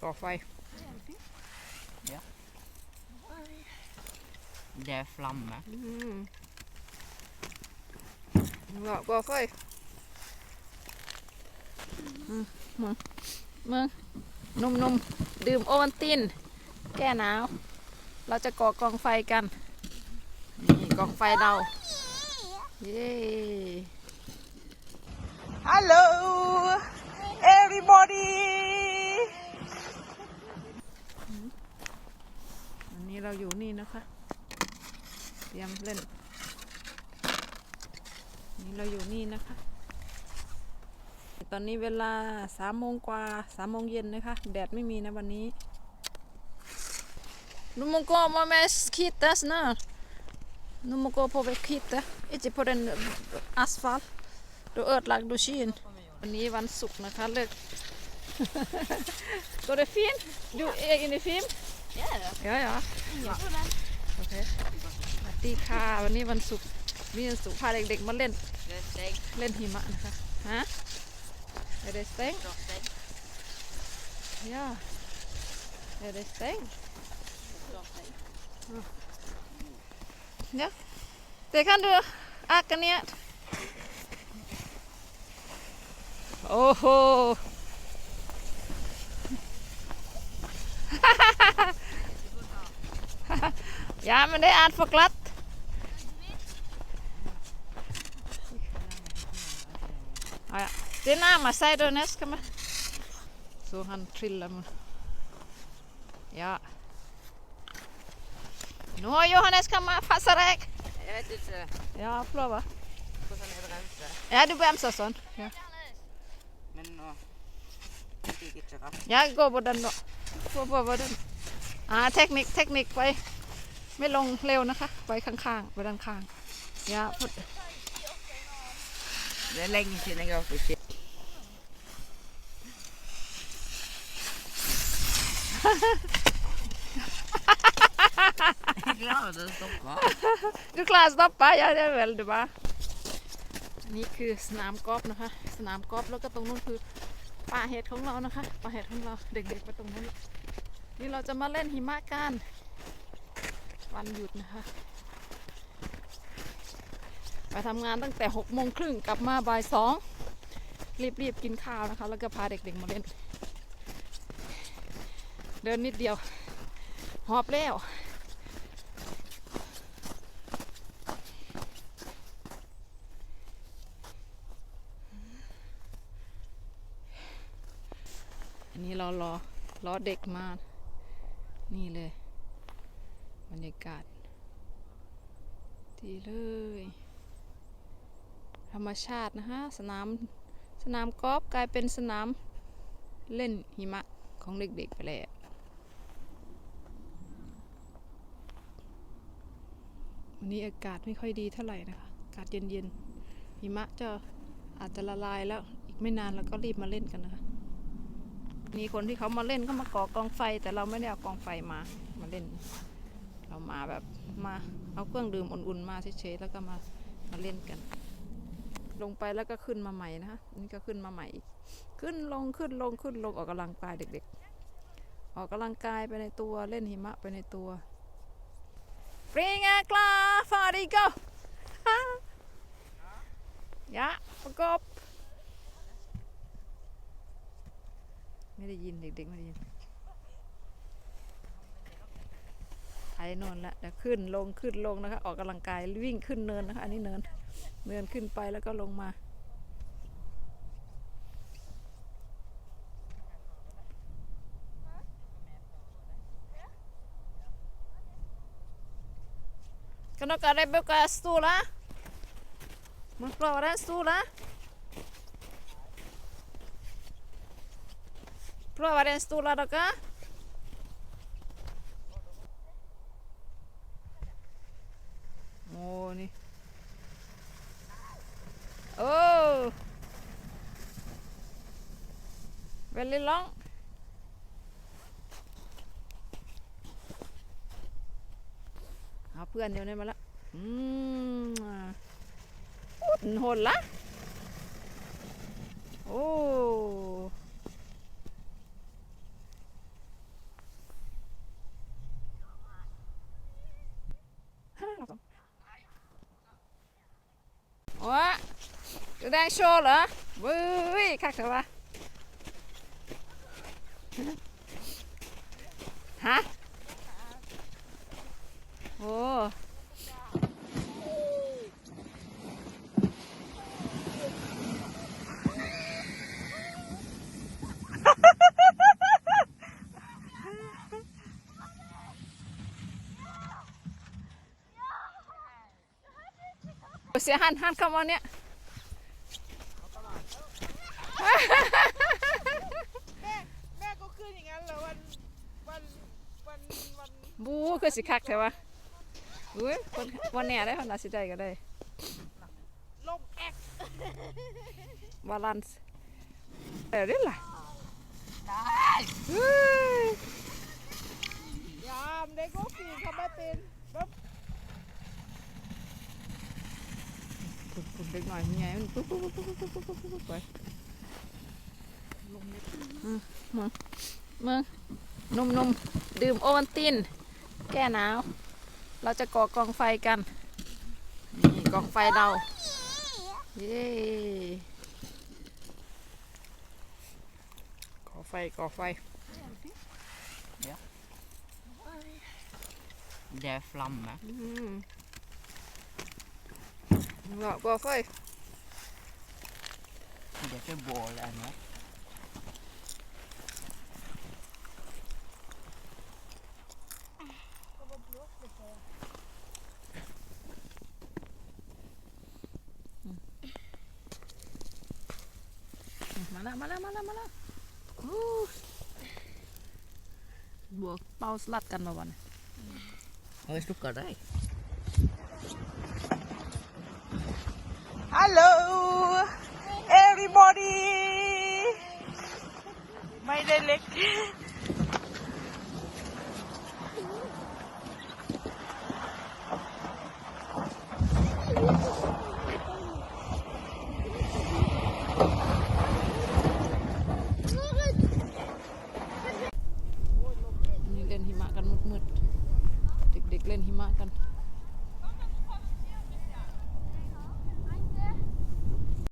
ก่อไฟ Det er flamme. อืมเหงาะก่อไฟอืมมึงมึงนุ่มๆดื่มโอวัลติน แก้หนาว เราจะก่อกองไฟกัน นี่กองไฟเรา เย้ Hello, everybody. วัน นี้เราอยู่นี่นะคะ เตรียมเล่น นี่เราอยู่นี่นะคะ ตอนนี้เวลาสามโมงกว่าสามโมงเย็นนะคะ แดดไม่มีนะวันนี้นุมก็มาแม่คิดสนะนุมก็พอไปคิดอิจิพอเรนอัสฟัลดูเอิดลักดูชินวันนี้วันศุกร์นะคะเลิก Går det fint? Du er inne? Ja, ja. Ja, ja. โอเคสวัสดีค่ะ วันนี้วันศุกร์มีวันศุกร์พาเด็กๆมาเล่น Det er steg. เล่นหิมะนะคะ ฮะเอเดสเต็ง Steg. ย่าเอเดสเต็งเนี่ยเด็ก kan du åka ner? Oho! Ja, men det är för glatt. Ja, ja. Det närmar sig då nästa med. Så han trillar med. Ja. Nu har Johannes kamma passa deg. Jeg vet ikke Ja, prøve. hvordan jeg bremser, Ja, du bremser sånn. Ja, men nå fikk jeg ikke ratt. ja gå på den da. Gå på på den. อ่าเทคนิคเทคนิค ไปไม่ลงเร็วนะคะไปข้างๆไปด้านข้าง ja, på, Det er lenge siden jeg har vært på ski. Jeg klarer det å stoppe. ดูคลาสต่อไปอย่าได้เวลดูบ้าอันนี้คือสนามกอล์ฟนะคะ สนามกอล์ฟแล้วก็ตรงนู้นคือป่าเห็ดของเรานะคะ ป่าเห็ดของเราเด็กๆไปตรงนู้น นี่เราจะมาเล่นหิมะกัน วันหยุดนะคะ ไปทำงานตั้งแต่หกโมงครึ่งกลับมาบ่ายสองรีบๆกินข้าวนะคะ แล้วก็พาเด็กๆมาเล่น เดินนิดเดียว หอบแล้วอันนี้เรารอรอเด็กมา นี่เลย บรรยากาศ ดีเลย ธรรมชาตินะฮะ สนาม สนามกอล์ฟกลายเป็นสนามเล่นหิมะของเด็กๆไปแล้ววันนี้อากาศไม่ค่อยดีเท่าไหร่นะคะ อากาศเย็นๆ หิมะจะอาจจะละลายแล้ว อีกไม่นานเราก็รีบมาเล่นกันนะคะ มีคนที่เขามาเล่นเขามาก่อกองไฟ แต่เราไม่ได้เอากองไฟมามาเล่น เรามาแบบมาเอาเครื่องดื่มอุ่นๆมาเฉยๆแล้วก็มามาเล่นกัน ลงไปแล้วก็ขึ้นมาใหม่นะคะนี่ก็ขึ้นมาใหม่อีกขึ้นลงขึ้นลงขึ้นลงออกกำลังกายเด็ก ๆ ออกกำลังกายไปในตัวเล่นหิมะไปในตัว Springa klar, färdig, go! ja, ประกบ ไม่ได้ยินเด็กๆไม่ได้ยิน ไอ้นนละเดี๋ยวขึ้นลงขึ้นลงนะคะ ออกกำลังกายวิ่งขึ้นเนินนะคะอันนี้เนินเนินขึ้นไปแล้วก็ลงมา Kan dere bruke stoler? Må prøve den stolen. Prøve den stolen, dere. Å, โอ้นี่ โอ้เวลล่องเอาเพื่อนเดี๋ยวนี้มาละอืมอุดหนละโอ้ วะ แสดงโชว์เหรอเว้ยคักเถอะวะฮะโอ้เสียหันหันเข้ามาเนี่ย บู๊คือสิคักแท้วะอุ้ยคนวันแหน่ได้คนน่าสิได้ก็ได้ลงแอกบาลานซ์เดี๋ยวนี้ล่ะได้ยามเด็กก็ขี่ทำไม่เป็นปุ๊บปุ๊บเด็กหน่อยมีไงมันปุ๊บปุ๊บปุ๊บปุ๊บปุ๊บปุ๊บไปมึงมึงนมนมดื่มโอวัลติน แก้หนาว เราจะก่อกองไฟกัน นี่กองไฟเรา เย้ก่อไฟก่อไฟแดฟลัมนะอืมก่อก่อไฟ เดี๋ยวจะโบแล้วนะ आला मला मला मला बघ पाऊस लागताना बाबाने हवेच टुक्का आहे हॅलो एव्हरीबॉडी माय लेक